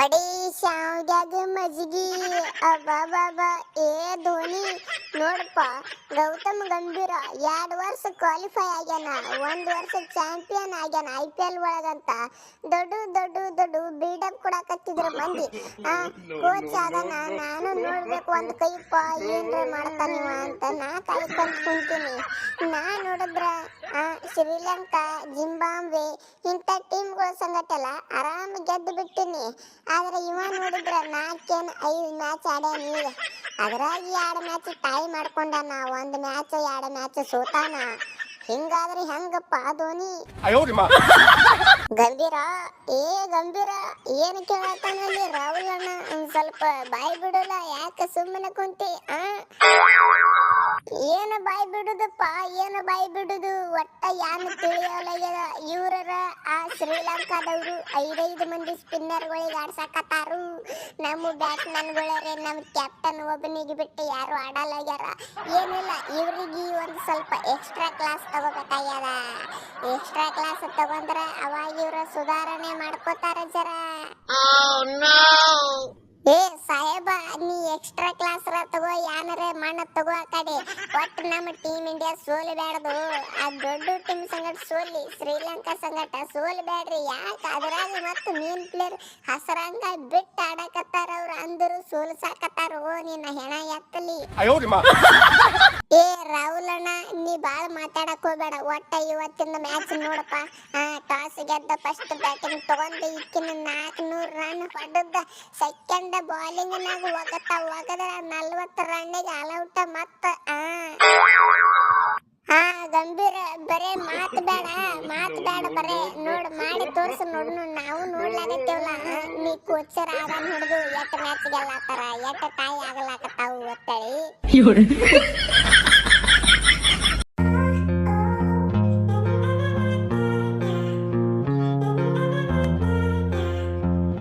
ಹೊಡಿ ಶಾವ್ಗ್ಯಾಗ ಮಜ್ಗಿ ಅಬ್ಬಾಬಾಬಾ ಏ ಧೋನಿ. ನೋಡಪ್ಪ, ಗೌತಮ್ ಗಂಭೀರ ಎರಡು ವರ್ಷ ಕ್ವಾಲಿಫೈ ಆಗ್ಯಾನ, ಒಂದ್ ವರ್ಷ ಚಾಂಪಿಯನ್ ಆಗ್ಯಾನ ಐ ಪಿ ಎಲ್ ಒಳಗಂತ. ದೊಡ್ಡ ದೊಡ್ಡ ದೊಡ್ಡ ಬಿಲ್ಡಪ್ ಕೊಡಕತ್ತಿದ್ರ ಮಂದಿ. ಕೋಚ್ ಆದನ, ನಾನು ನೋಡ್ಬೇಕು ಒಂದು ಕೈಪ್ಪ ಏನ್ರ ಮಾಡ್ತಾನಿವ ಅಂತ ನಾ ಕಾಯ್ಕೊಂತ ಕುಂತೀನಿ. ನಾ ನೋಡಿದ್ರ ಶ್ರೀಲಂಕಾ ಜಿಂಬಾಂಬೆ ಇಂಥ ಟೀಮ್ಗಳ ಸಂಗಟಲ್ಲ ಆರಾಮ ಗೆದ್ದು ಬಿಟ್ಟಿನಿ ಆದ್ರೆ ಇವ ನೋಡಿದ್ರ ನಾಲ್ಕೇನ್ ಐದು ಮ್ಯಾಚ್ ಆಡ್ಯಾನ ಈಗ. ಅದ್ರಾಗ ಎರಡು ಮ್ಯಾಚ್ ಟೈ ಮಾಡ್ಕೊಂಡಾನ ಒಂದ್ ಮ್ಯಾಚ್ ಎರಡು ಮ್ಯಾಚ್ ಸೋತಾನ. ಹಿಂಗಾದ್ರೆ ಹೆಂಗಪ್ಪ ಧೋನಿ? ಗಂಭೀರ? ಏ ಗಂಭೀರ? ಏನ್ ಕೇಳತ್ತಾನಲ್ಲಿ ರಾಹುಲ್ ಅಣ್ಣ? ಒಂದ್ ಸ್ವಲ್ಪ ಬಾಯಿ ಬಿಡೋಲ್ಲ ಯಾಕ ಸುಮ್ಮನೆ ಕುಂತಿ ಆ? ಏನ್ ಬಾಯಿ ಬಿಡುದಪ್ಪ? ಏನು ಬಾಯ್ ಬಿಡುದು? ಒಟ್ಟ ಯಾನು ತಿಳಿಯೋಲಗ್ಯದ? ಇವ್ರರ ಆ ಶ್ರೀಲಂಕಾದವರು ಐದೈದು ಮಂದಿ ಸ್ಪಿನ್ನರ್ಗಳಿಗೆ ಆಡ್ಸಕತ್ತಾರು. ನಮ್ಮ ಬ್ಯಾಟ್ಮನ್ಗಳರೆ ನಮ್ಮ ಕ್ಯಾಪ್ಟನ್ ಒಬ್ಬನಿಗೆ ಬಿಟ್ಟು ಯಾರು ಆಡಲಾಗ್ಯಾರ. ಏನಿಲ್ಲ ಇವರಿಗೆ ಒಂದು ಸ್ವಲ್ಪ ಎಕ್ಸ್ಟ್ರಾ ಕ್ಲಾಸ್ ತಗೋಬೇಕಾಗ್ಯದ. ಎಕ್ಸ್ಟ್ರಾ ಕ್ಲಾಸ್ ತಗೊಂಡ್ರೆ ಅವಾಗ ಇವ್ರ ಸುಧಾರಣೆ ಮಾಡ್ಕೋತಾರ ಜರ. ಏ ಸಾಹೇಬ ನೀ ಎಕ್ಸ್ಟ್ರಾ ಕ್ಲಾಸ್ ರ ತಗೋ ಯಾನರ ಮಣ್ಣ ತಗೋ ಕಡೆ. ಒಟ್ಟು ನಮ್ಮ ಟೀಮ್ ಇಂಡಿಯಾ ಸೋಲು ಬೇಡದು ಆ ದೊಡ್ಡ ಟೀಮ್ ಸಂಗಟ ಸೋಲಿ ಶ್ರೀಲಂಕಾ ಸಂಗಟ ಸೋಲು ಬೇಡ್ರಿ ಯಾಕೆ? ಅದರಾಗ ಮತ್ತು ಮೀನ್ ಪ್ಲೇಯರ್ ಹಸರಂಗ ಬಿಟ್ಟು ಆಡಕತ್ತಾರ ಅವ್ರು ಅಂದ್ರು ಸೋಲ್ಸಾಕತ್ತಾರ ಓ ನಿನ್ನ ಹೆಣ ಎತ್ತಲಿ. ಏ ರಾಹುಲ್ ಅಣ್ಣ ಮಾತಾಡಕ್ ಹೋಗ್ಬೇಡ. ಒಟ್ಟ ಇವತ್ತಿನ ಮ್ಯಾಚ್ ನೋಡಪ್ಪ. ಟಾಸ್ ಗೆದ್ದ ಫಸ್ಟ್ ಬ್ಯಾಟಿಂಗ್ ತಗೊಂಡು ಇಕ್ಕಿನ ನಾಲ್ಕನೂರು ರನ್ ಹೊಡೆದ ಸೆಕೆಂಡ್ ಬಾಲಿಂಗ್ ನಾಗ ಒಗತ ಒಗದ್ರ ನಲ್ವತ್ತು ರನ್ನಿಗೆ ಅಲೌಟ ಮತ್ತ, ಆ. ಗಂಭೀರ, ಬರೇ ಮಾತ್ ಬೇಡ ಮಾತ್ ಬೇಡ ಬರೇ. ನೋಡ್, ಮಾಡಿ ತೋರ್ಸು ನೋಡ್ ನಾವು ನೋಡ್ಲಾಗತ್ತೇವಲ್ಲ ನೀ ಕೋಚರ್ ಆಗ ಹಿಡಿದು ಎಟ್ ಮ್ಯಾಚ್ ಗೆಲ್ಲಾತಾರ ಎಟ್ ತಾಯಿ ಆಗಲಾಕತ್ತಾವು ಒತ್ತಳಿ